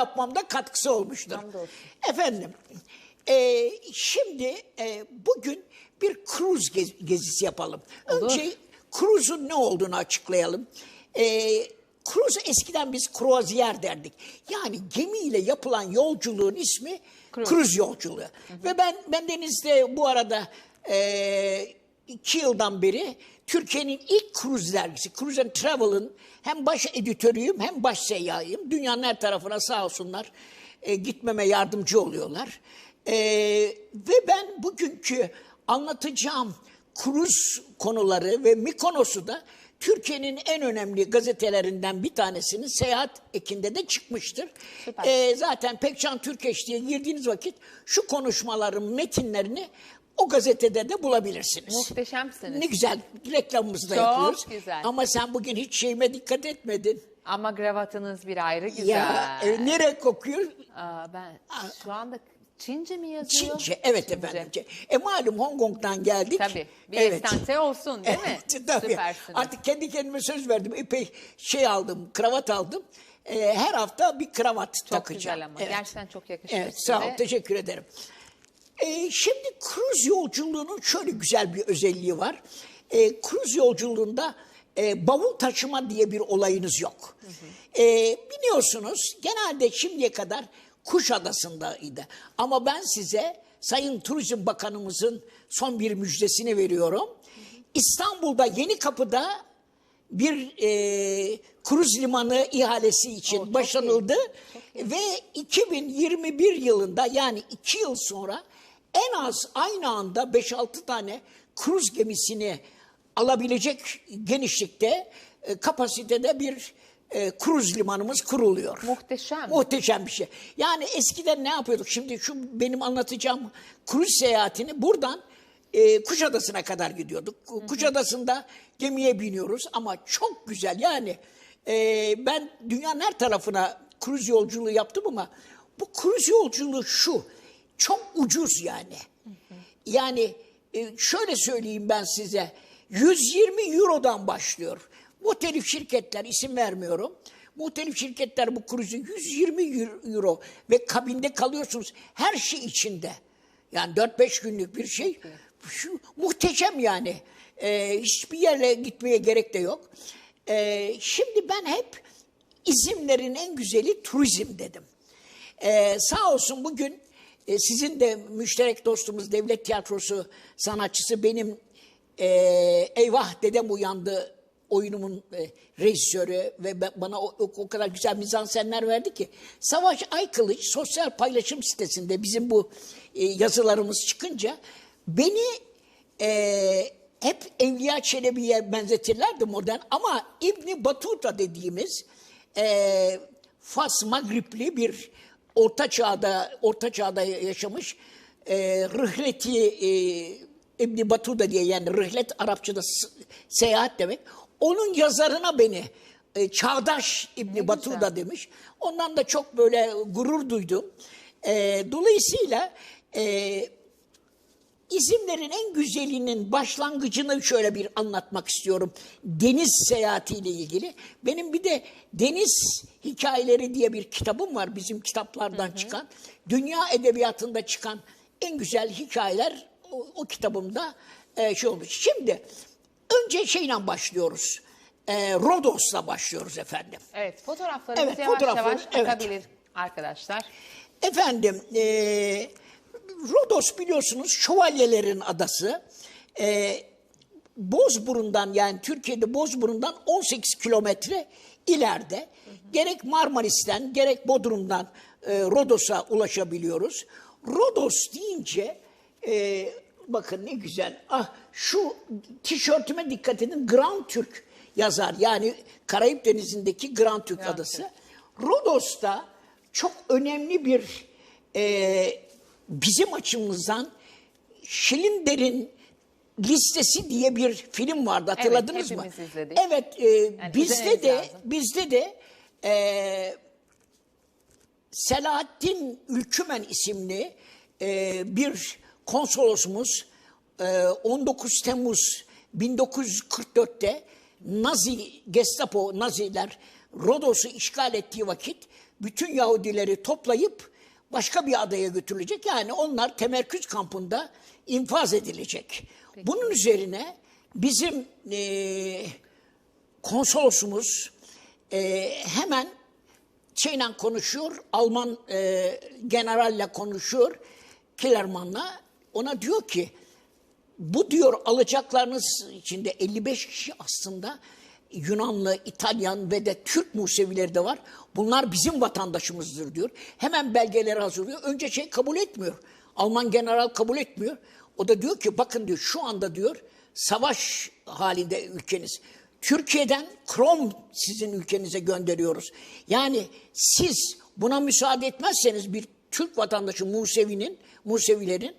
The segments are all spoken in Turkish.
yapmamda katkısı olmuştur. Efendim, e, şimdi e, bugün bir kruz gez- gezisi yapalım. Olur. Önce kruzun ne olduğunu açıklayalım. E, kruz eskiden biz kruvaziyer derdik. Yani gemiyle yapılan yolculuğun ismi Kruz. kruz yolculuğu. Ve ben ben denizde bu arada e, iki yıldan beri Türkiye'nin ilk kruz dergisi, Cruise and Travel'ın hem baş editörüyüm hem baş seyyahıyım. Dünyanın her tarafına sağ olsunlar e, gitmeme yardımcı oluyorlar. E, ve ben bugünkü anlatacağım kruz konuları ve Mikonos'u da Türkiye'nin en önemli gazetelerinden bir tanesinin Seyahat Ekin'de de çıkmıştır. Süper. E, zaten Pekcan Türkeş diye girdiğiniz vakit şu konuşmaların metinlerini o gazetede de bulabilirsiniz. Muhteşemsiniz. Ne güzel reklamımızı da Çok yapıyoruz. güzel. Ama sen bugün hiç şeyime dikkat etmedin. Ama gravatınız bir ayrı güzel. Ya e, nereye kokuyor? Aa, ben şu anda Çince mi yazıyor? Çince. Evet efendim. E malum Hong Kong'dan geldik. Tabii. Bir evet. estante olsun değil mi? Evet, tabii. Süpersiniz. Artık kendi kendime söz verdim. Epey şey aldım, kravat aldım. E, her hafta bir kravat çok takacağım. güzel ama. Evet. Gerçekten çok yakışır Evet size. sağ ol teşekkür ederim. Ee, şimdi kruz yolculuğunun şöyle güzel bir özelliği var. Ee, kruz yolculuğunda e, bavul taşıma diye bir olayınız yok. Ee, biliyorsunuz genelde şimdiye kadar Kuşadası'ndaydı. Ama ben size Sayın Turizm Bakanımızın son bir müjdesini veriyorum. İstanbul'da Yeni Kapı'da bir e, kruz limanı ihalesi için çok başlanıldı ve 2021 yılında yani 2 yıl sonra en az aynı anda 5-6 tane kruz gemisini alabilecek genişlikte e, kapasitede bir e, kruz limanımız kuruluyor. Muhteşem. Muhteşem bir şey. Yani eskiden ne yapıyorduk? Şimdi şu benim anlatacağım kruz seyahatini buradan e, Kuşadası'na kadar gidiyorduk. Kuşadası'nda gemiye biniyoruz ama çok güzel. Yani e, ben dünyanın her tarafına kruz yolculuğu yaptım ama bu kruz yolculuğu şu. Çok ucuz yani. Yani e, şöyle söyleyeyim ben size. 120 Euro'dan başlıyor. Muhtelif şirketler isim vermiyorum. Muhtelif şirketler bu kruzu 120 euro ve kabinde kalıyorsunuz. Her şey içinde. Yani 4-5 günlük bir şey. Şu, muhteşem yani. Ee, hiçbir yerle gitmeye gerek de yok. Ee, şimdi ben hep isimlerin en güzeli turizm dedim. Ee, sağ olsun bugün e, sizin de müşterek dostumuz Devlet Tiyatrosu sanatçısı benim e, Eyvah Dedem Uyandı oyunumun e, rejisörü ve ben- bana o, o, o kadar güzel mizansenler verdi ki Savaş Aykılıç sosyal paylaşım sitesinde bizim bu e, yazılarımız çıkınca beni e, hep Evliya Çelebi'ye benzetirlerdi modern ama İbni Batuta dediğimiz e, Fas Magripli bir orta çağda orta çağda yaşamış e, rıhleti e, İbni Batuta diye yani rıhlet Arapçada seyahat demek. Onun yazarına beni e, çağdaş İbni Batuta demiş. Ondan da çok böyle gurur duydum. E, dolayısıyla e, İsimlerin en güzelinin başlangıcını şöyle bir anlatmak istiyorum. Deniz seyahatiyle ilgili. Benim bir de Deniz Hikayeleri diye bir kitabım var bizim kitaplardan çıkan. Dünya edebiyatında çıkan en güzel hikayeler o, o kitabımda e, şey olmuş. Şimdi önce şeyle başlıyoruz. E, Rodos'la başlıyoruz efendim. Evet fotoğraflarımız Evet, yavaş fotoğraflar, yavaş evet. arkadaşlar. Efendim, e, Rodos biliyorsunuz şövalyelerin adası. E, Bozburun'dan yani Türkiye'de Bozburun'dan 18 kilometre ileride gerek Marmaris'ten gerek Bodrum'dan e, Rodos'a ulaşabiliyoruz. Rodos deyince e, bakın ne güzel. Ah şu tişörtüme dikkat edin. Grand Türk yazar. Yani Karayip Denizi'ndeki Grand Türk Grand adası. Rodos'ta çok önemli bir e, bizim açımızdan Schindler'in listesi diye bir film vardı hatırladınız mı? hepimiz izledik. Evet, e, bizde izlemeniz de lazım. bizde de e, Selahattin Ülkümen isimli e, bir konsolosumuz e, 19 Temmuz 1944'te Nazi, Gestapo, Naziler Rodos'u işgal ettiği vakit bütün Yahudileri toplayıp başka bir adaya götürülecek. Yani onlar temerküz kampında infaz edilecek. Bunun üzerine bizim eee konsolosumuz eee, hemen şeyle konuşuyor, Alman eee generalle konuşuyor, Kellerman'la. Ona diyor ki, bu diyor alacaklarınız içinde 55 kişi aslında Yunanlı, İtalyan ve de Türk Musevileri de var. Bunlar bizim vatandaşımızdır diyor. Hemen belgeleri hazırlıyor. Önce şey kabul etmiyor. Alman general kabul etmiyor. O da diyor ki bakın diyor şu anda diyor savaş halinde ülkeniz. Türkiye'den krom sizin ülkenize gönderiyoruz. Yani siz buna müsaade etmezseniz bir Türk vatandaşı Musevi'nin, Musevilerin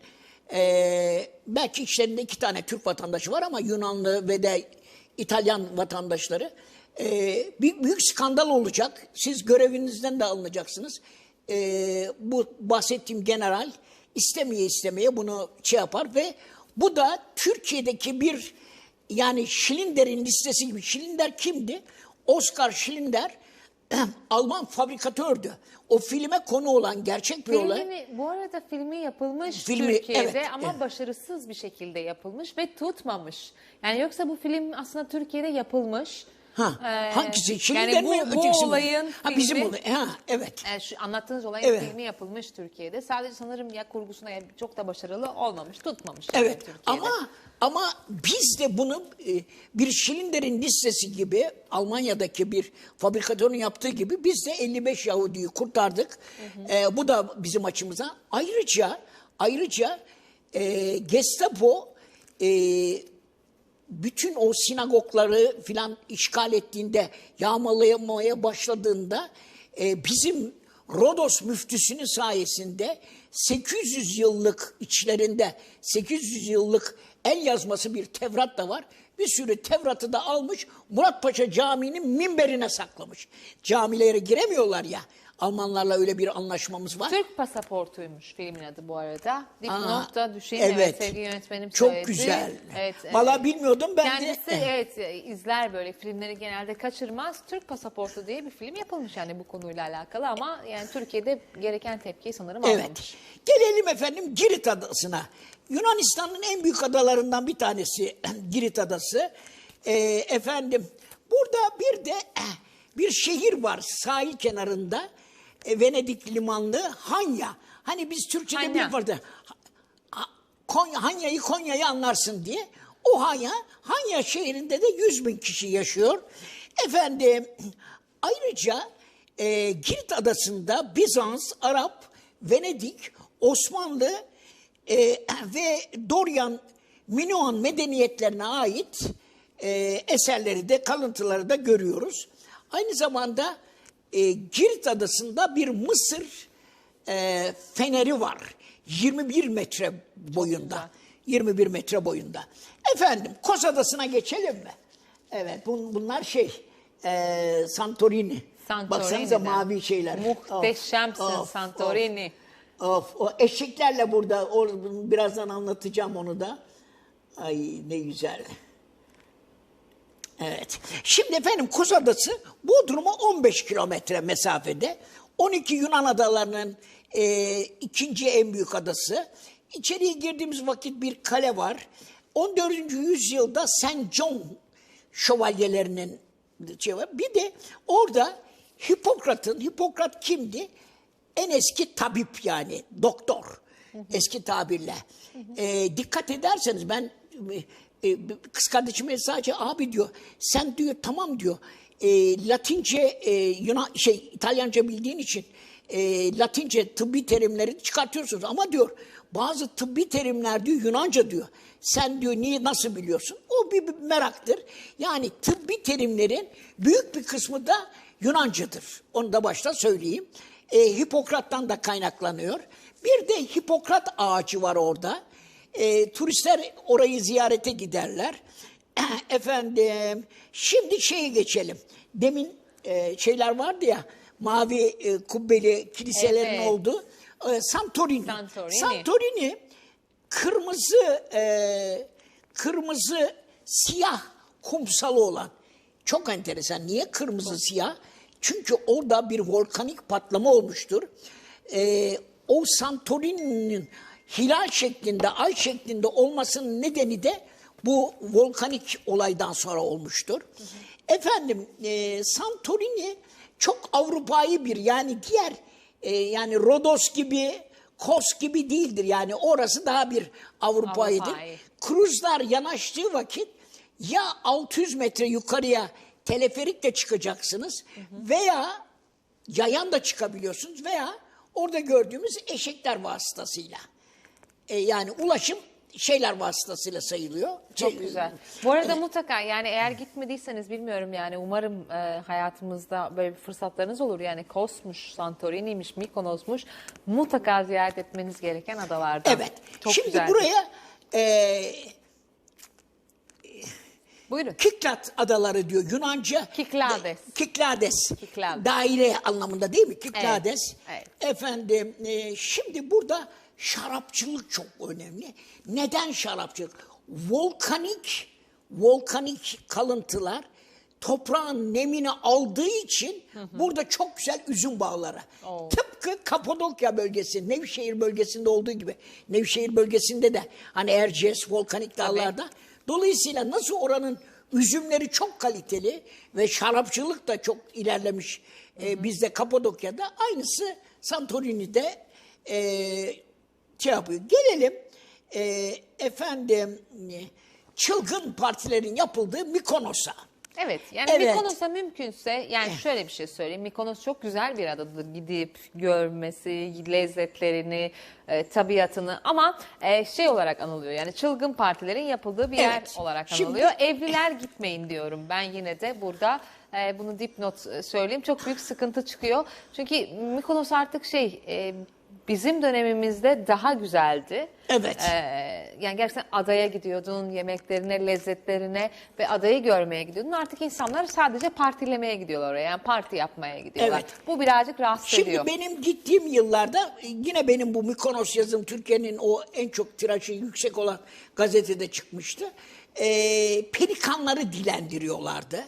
ee, belki içlerinde iki tane Türk vatandaşı var ama Yunanlı ve de İtalyan vatandaşları. Ee, bir büyük skandal olacak. Siz görevinizden de alınacaksınız. Ee, bu bahsettiğim general istemeye istemeye bunu şey yapar ve bu da Türkiye'deki bir yani Schillinger'in listesi gibi. Schillinger kimdi? Oscar Schillinger Alman fabrikatördü. O filme konu olan gerçek bir olay. Bu arada filmi yapılmış Filmi, Türkiye'de evet, ama evet. başarısız bir şekilde yapılmış ve tutmamış. Yani yoksa bu film aslında Türkiye'de yapılmış. Ha, Ee, hangisi? Schillinger yani bu, mi? bu ötekisi mi? olayın Ha, bizim filmi- olay. Ha, evet. Yani şu anlattığınız olayın Evet. filmi yapılmış Türkiye'de. Sadece sanırım ya kurgusuna ya çok da başarılı olmamış, tutmamış. Evet Türkiye'de. ama ama biz de bunu e, bir Schillinger'in listesi gibi Almanya'daki bir fabrikatörün yaptığı gibi biz de 55 Yahudi'yi kurtardık. E, bu da bizim açımıza. Ayrıca ayrıca e, Gestapo e, bütün o sinagogları filan işgal ettiğinde, yağmalamaya başladığında e, bizim Rodos müftüsünün sayesinde 800 yıllık içlerinde 800 yıllık el yazması bir Tevrat da var. Bir sürü Tevrat'ı da almış Murat Paşa Camii'nin minberine saklamış. Camilere giremiyorlar ya. Almanlarla öyle bir anlaşmamız var. Türk pasaportuymuş filmin adı bu arada. Dipnot da düşeyim. evet. Evet. sevgili yönetmenim Çok söyledi. güzel. Evet, evet. bilmiyordum ben Kendisi de. evet e, izler böyle filmleri genelde kaçırmaz. Türk pasaportu diye bir film yapılmış yani bu konuyla alakalı ama yani Türkiye'de gereken tepkiyi sanırım Evet. almamış. Gelelim efendim Girit Adası'na. Yunanistan'ın en büyük adalarından bir tanesi Girit Adası. Ee, efendim burada bir de bir şehir var sahil kenarında. E, Venedik limanlı Hanya. Hani biz Türkçe'de Hanya. bir vardı. Ha- Konya, Hanya'yı Konya'yı anlarsın diye. O Hanya, Hanya şehrinde de 100 bin kişi yaşıyor. Efendim ayrıca e, Girit adasında Bizans, Arap, Venedik, Osmanlı e, ve Doryan, Minoan medeniyetlerine ait e, eserleri de kalıntıları da görüyoruz. Aynı zamanda e, Girit adasında bir Mısır e, feneri var. 21 metre boyunda. 21 metre boyunda. Efendim Kos Adası'na geçelim mi? Evet bun, bunlar şey e, Santorini. Santorini'den. Baksanıza mavi şeyler. Muhteşemsin Of, of, Santorini. Of, o eşeklerle burada o, birazdan anlatacağım onu da. Ay ne güzel. Evet. Şimdi efendim Kos Adası Bodrum'a 15 kilometre mesafede. 12 Yunan adalarının e, ikinci en büyük adası. İçeriye girdiğimiz vakit bir kale var. 14. yüzyılda St. John şövalyelerinin şey var. Bir de orada Hipokrat'ın, Hipokrat kimdi? En eski tabip yani doktor eski tabirle. E, dikkat ederseniz ben e, kız kardeşime sadece abi diyor sen diyor tamam diyor e, Latince e, Yunan şey İtalyanca bildiğin için e, Latince tıbbi terimleri çıkartıyorsunuz ama diyor bazı tıbbi terimler diyor Yunanca diyor. Sen diyor niye nasıl biliyorsun? O bir, bir meraktır. Yani tıbbi terimlerin büyük bir kısmı da Yunancadır. Onu da başta söyleyeyim. E, Hipokrat'tan da kaynaklanıyor. Bir de Hipokrat ağacı var orada. E, turistler orayı ziyarete giderler. Efendim, şimdi şeye geçelim. Demin e, şeyler vardı ya, mavi e, kubbeli kiliselerin Evet. olduğu. E, Santorini. Santorini. Santorini kırmızı e, kırmızı siyah kumsalı olan çok enteresan. Niye kırmızı siyah? Çünkü orada bir volkanik patlama olmuştur. Ee, o Santorini'nin hilal şeklinde, ay şeklinde olmasının nedeni de bu volkanik olaydan sonra olmuştur. Efendim e, Santorini çok Avrupa'yı bir yani diğer e, yani Rodos gibi, Kos gibi değildir. Yani orası daha bir Avrupa'yıdır. Avrupa'yı. Kruzlar yanaştığı vakit ya 600 metre yukarıya teleferikle çıkacaksınız veya yayan da çıkabiliyorsunuz veya orada gördüğümüz eşekler vasıtasıyla. E, yani ulaşım şeyler vasıtasıyla sayılıyor. Çok Şey- güzel. Bu arada mutlaka yani eğer gitmediyseniz bilmiyorum yani umarım e, hayatımızda böyle bir fırsatlarınız olur. Yani Kos'muş, Santorini'ymiş, Mikonos'muş mutlaka ziyaret etmeniz gereken adalardan. Evet. Çok Şimdi güzel. buraya e, Buyurun. Kiklat adaları diyor Yunanca. Kiklades. Kiklades. Kiklades. Daire anlamında değil mi? Kiklades. Evet, Efendim e, şimdi burada şarapçılık çok önemli. Neden şarapçılık? Volkanik volkanik kalıntılar toprağın nemini aldığı için burada çok güzel üzüm bağları. Oo. Tıpkı Kapadokya bölgesi, Nevşehir bölgesinde olduğu gibi. Nevşehir bölgesinde de hani Erciyes volkanik dağlarda. Dolayısıyla nasıl oranın üzümleri çok kaliteli ve şarapçılık da çok ilerlemiş e, bizde Kapadokya'da aynısı Santorini'de e, şey yapıyor. Gelelim e, efendim e, çılgın partilerin yapıldığı Mikonos'a. Evet yani Evet. Mikonos'a mümkünse yani şöyle bir şey söyleyeyim. Mikonos çok güzel bir adadır. Gidip görmesi, lezzetlerini, e, tabiatını ama e, şey olarak anılıyor. Yani çılgın partilerin yapıldığı bir yer Evet. olarak Şimdi- anılıyor. Evliler gitmeyin diyorum ben yine de burada. e, bunu dipnot e, söyleyeyim. Çok büyük sıkıntı çıkıyor. Çünkü Mikonos artık şey e, bizim dönemimizde daha güzeldi. Evet. E, yani gerçekten adaya gidiyordun, yemeklerine, lezzetlerine ve adayı görmeye gidiyordun. Artık insanlar sadece partilemeye gidiyorlar oraya. Yani parti yapmaya gidiyorlar. Evet. Bu birazcık rahatsız Şimdi ediyor. benim gittiğim yıllarda e, yine benim bu Mikonos yazım Türkiye'nin o en çok tirajı yüksek olan gazetede çıkmıştı. Ee, pelikanları dilendiriyorlardı.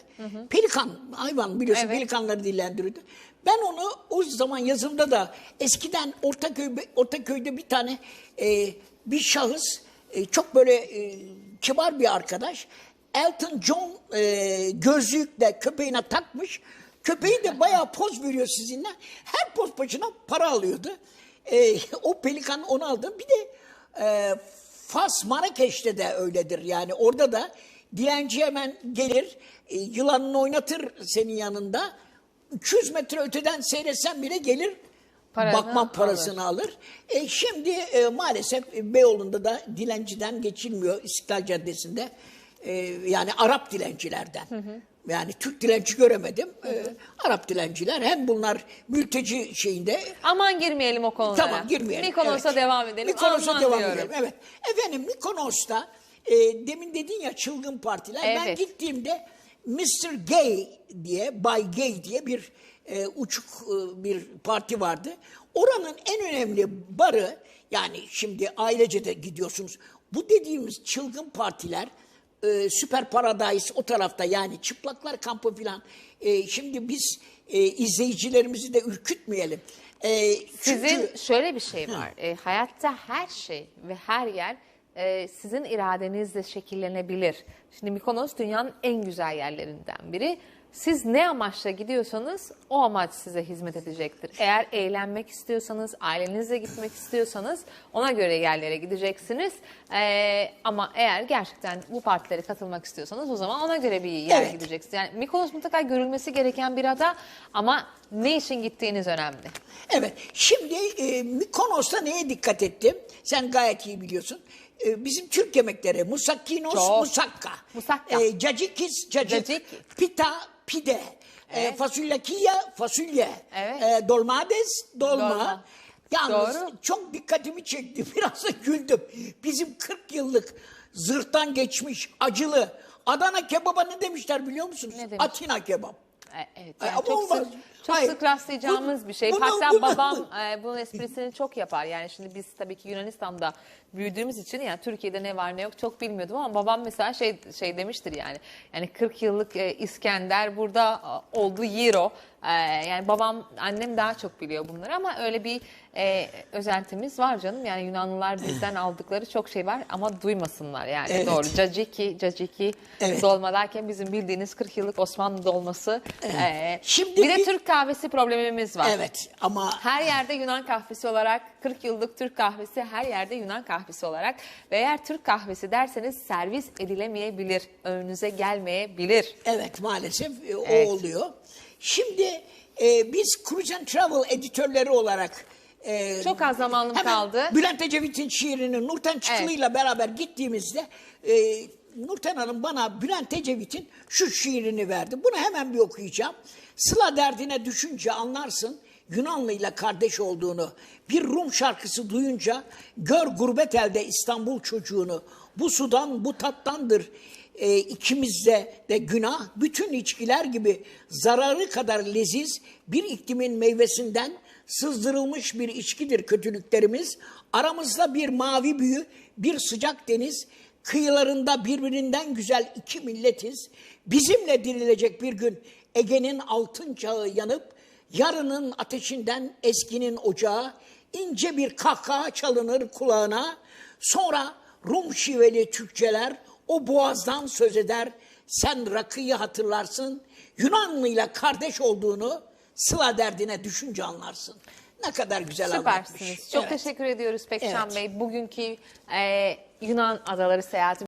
Pelikan hayvan biliyorsun Evet. pelikanları dilendiriyordu. Ben onu o zaman yazımda da eskiden Ortaköy Ortaköy'de bir tane e, bir şahıs e, çok böyle e, kibar bir arkadaş Elton John e, gözlükle köpeğine takmış. Köpeği de bayağı poz veriyor sizinle. Her poz başına para alıyordu. E, o pelikan onu aldı. Bir de e, Fas Marrakeş'te de öyledir. Yani orada da dilenci hemen gelir, e, yılanını oynatır senin yanında. 200 metre öteden seyretsen bile gelir, Paranı bakma parasını alır. E, şimdi e, maalesef e, Beyoğlu'nda da dilenciden geçilmiyor İstiklal Caddesi'nde. E, yani Arap dilencilerden. Yani Türk dilenci göremedim. E, Arap dilenciler hem bunlar mülteci şeyinde Aman girmeyelim o konulara. Tamam girmeyelim. Mikonos'a Evet. devam edelim. Mikonos'a Aman devam diyorum. edelim. Evet. Efendim Mikonos'ta e, demin dedin ya çılgın partiler. Ben Evet. gittiğimde Mr. Gay diye, Bay Gay diye bir e, uçuk e, bir parti vardı. Oranın en önemli barı yani şimdi ailece de gidiyorsunuz. Bu dediğimiz çılgın partiler e, Süper Paradise o tarafta yani çıplaklar kampı filan. E, şimdi biz e, izleyicilerimizi de ürkütmeyelim. E, Sizin çünkü- şöyle bir şey var. E, hayatta her şey ve her yer e, sizin iradenizle şekillenebilir. Şimdi Mikonos dünyanın en güzel yerlerinden biri. Siz ne amaçla gidiyorsanız o amaç size hizmet edecektir. Eğer eğlenmek istiyorsanız, ailenizle gitmek istiyorsanız ona göre yerlere gideceksiniz. E, ama eğer gerçekten bu partilere katılmak istiyorsanız o zaman ona göre bir yer Evet. gideceksiniz. Yani Mikonos mutlaka görülmesi gereken bir ada ama ne için gittiğiniz önemli. Evet. Şimdi e, Mikonos'ta neye dikkat ettim? Sen gayet iyi biliyorsun. E, bizim Türk yemekleri musakkinos, Çok. musakka. Musakka. E, cacikis, cacik. Cacik. Pita, pide. Evet. E, fasulye kia, fasulye. Evet. E, dolmades, dolma. Dolma. Yalnız Doğru. çok dikkatimi çekti. Biraz da güldüm. Bizim 40 yıllık zırhtan geçmiş acılı Adana kebaba ne demişler biliyor musunuz? Ne demiş? Atina kebap. E, Evet, Ay, yani ama çok olmaz. sık- Çok Hayır, sık rastlayacağımız bu- bir şey. bunu- Hatta bunu- babam e, bunun esprisini çok yapar. Yani şimdi biz tabii ki Yunanistan'da büyüdüğümüz için yani Türkiye'de ne var ne yok çok bilmiyordum ama babam mesela şey şey demiştir yani. Yani 40 yıllık e, İskender burada e, oldu Euro. E, yani babam annem daha çok biliyor bunları ama öyle bir e, özentimiz var canım. Yani Yunanlılar bizden aldıkları çok şey var ama duymasınlar yani Evet. doğru. Caciki, caciki Evet. dolma derken bizim bildiğiniz 40 yıllık Osmanlı dolması. E, Şimdi bir de Türk kahvesi problemimiz var. Evet ama Her yerde Yunan kahvesi olarak 40 yıllık Türk kahvesi her yerde Yunan kahvesi olarak ve eğer Türk kahvesi derseniz servis edilemeyebilir, önünüze gelmeyebilir. evet maalesef e, o Evet. oluyor. Şimdi e, biz Cruise and Travel editörleri olarak e, Çok az zamanım hemen kaldı. Bülent Ecevit'in şiirini Nurten Çıkılı'yla beraber gittiğimizde e, Nurten Hanım bana Bülent Ecevit'in şu şiirini verdi. Bunu hemen bir okuyacağım. Sıla derdine düşünce anlarsın Yunanlıyla kardeş olduğunu. Bir Rum şarkısı duyunca gör gurbet elde İstanbul çocuğunu. Bu sudan bu tattandır e, ikimizde de günah. Bütün içkiler gibi zararı kadar leziz bir iklimin meyvesinden sızdırılmış bir içkidir kötülüklerimiz. Aramızda bir mavi büyü, bir sıcak deniz, kıyılarında birbirinden güzel iki milletiz. Bizimle dirilecek bir gün Ege'nin altın çağı yanıp, yarının ateşinden eskinin ocağı, ince bir kahkaha çalınır kulağına. Sonra Rum şiveli Türkçeler o boğazdan söz eder. Sen rakıyı hatırlarsın, Yunanlıyla kardeş olduğunu Sıla derdine düşünce anlarsın. Ne kadar güzel anlatmış. Süpersiniz. Çok Evet. teşekkür ediyoruz Pekcan Evet. Bey. Bugünkü e, Yunan adaları seyahati